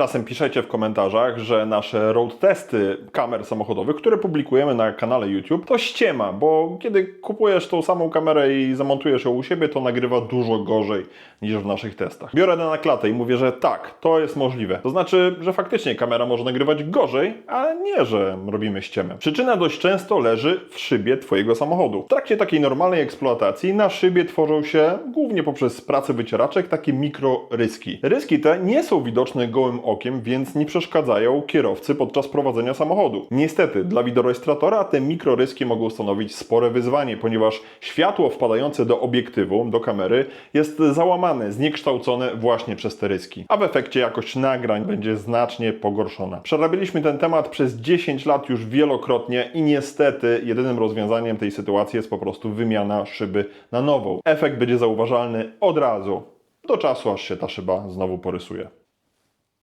Czasem piszecie w komentarzach, że nasze road testy kamer samochodowych, które publikujemy na kanale YouTube, to ściema, bo kiedy kupujesz tą samą kamerę i zamontujesz ją u siebie, to nagrywa dużo gorzej niż w naszych testach. Biorę na klatę i mówię, że tak, to jest możliwe. To znaczy, że faktycznie kamera może nagrywać gorzej, ale nie, że robimy ściemę. Przyczyna dość często leży w szybie Twojego samochodu. W trakcie takiej normalnej eksploatacji na szybie tworzą się, głównie poprzez pracę wycieraczek, takie mikroryski. Ryski te nie są widoczne gołym okiem, więc nie przeszkadzają kierowcy podczas prowadzenia samochodu. Niestety, dla wideorejestratora te mikroryski mogą stanowić spore wyzwanie, ponieważ światło wpadające do obiektywu, do kamery, jest załamane, zniekształcone właśnie przez te ryski. A w efekcie jakość nagrań będzie znacznie pogorszona. Przerabialiśmy ten temat przez 10 lat już wielokrotnie i niestety jedynym rozwiązaniem tej sytuacji jest po prostu wymiana szyby na nową. Efekt będzie zauważalny od razu, do czasu aż się ta szyba znowu porysuje.